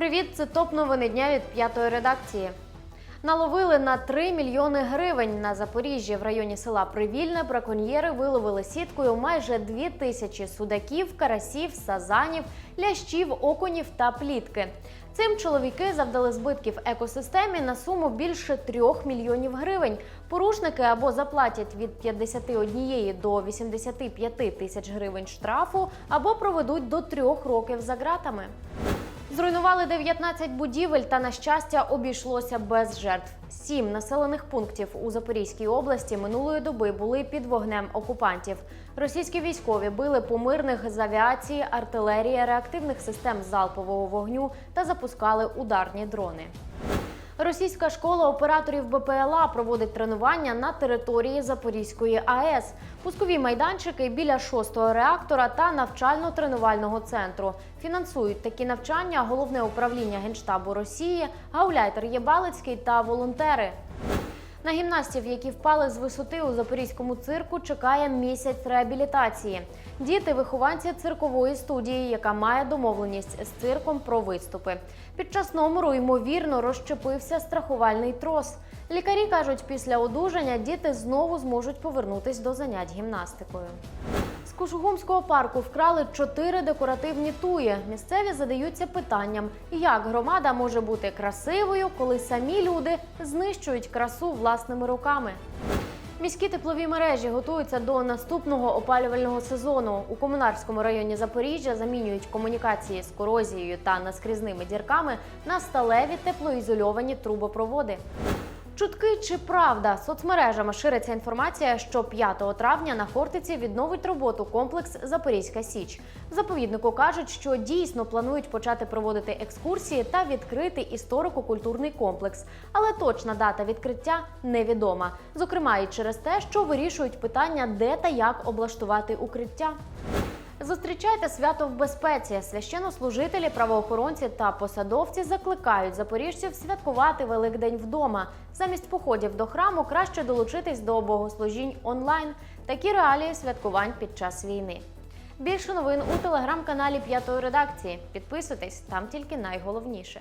Привіт, це топ новини дня від п'ятої редакції. Наловили на 3 мільйони гривень на Запоріжжі в районі села Привільне. Браконьєри виловили сіткою майже 2 тисячі судаків, карасів, сазанів, лящів, окунів та плітки. Цим чоловіки завдали збитків екосистемі на суму більше 3 мільйонів гривень. Порушники або заплатять від 51 до 85 тисяч гривень штрафу, або проведуть до трьох років за ґратами. Зруйнували 19 будівель та, на щастя, обійшлося без жертв. Сім населених пунктів у Запорізькій області минулої доби були під вогнем окупантів. Російські військові били по мирних з авіації, артилерії, реактивних систем залпового вогню та запускали ударні дрони. Російська школа операторів БПЛА проводить тренування на території Запорізької АЕС, пускові майданчики біля шостого реактора та навчально-тренувального центру. Фінансують такі навчання головне управління генштабу Росії, гауляйтер Єбалицький та волонтери. На гімнастів, які впали з висоти у запорізькому цирку, чекає місяць реабілітації. Діти вихованці циркової студії, яка має домовленість з цирком про виступи. Під час номеру ймовірно розщепився страхувальний трос. Лікарі кажуть, після одужання діти знову зможуть повернутись до занять гімнастикою. З Кушугумського парку вкрали чотири декоративні туї. Місцеві задаються питанням, як громада може бути красивою, коли самі люди знищують красу власними руками. Міські теплові мережі готуються до наступного опалювального сезону. У комунарському районі Запоріжжя замінюють комунікації з корозією та наскрізними дірками на сталеві теплоізольовані трубопроводи. Чутки чи правда соцмережами шириться інформація, що 5 травня на Хортиці відновить роботу комплекс Запорізька Січ. Заповіднику кажуть, що дійсно планують почати проводити екскурсії та відкрити історико-культурний комплекс. Але точна дата відкриття невідома. Зокрема, і через те, що вирішують питання, де та як облаштувати укриття. Зустрічайте свято в безпеці. Священнослужителі, правоохоронці та посадовці закликають запоріжців святкувати Великдень вдома. Замість походів до храму краще долучитись до богослужінь онлайн. Такі реалії святкувань під час війни. Більше новин у телеграм-каналі П'ятої редакції. Підписуйтесь, там тільки найголовніше.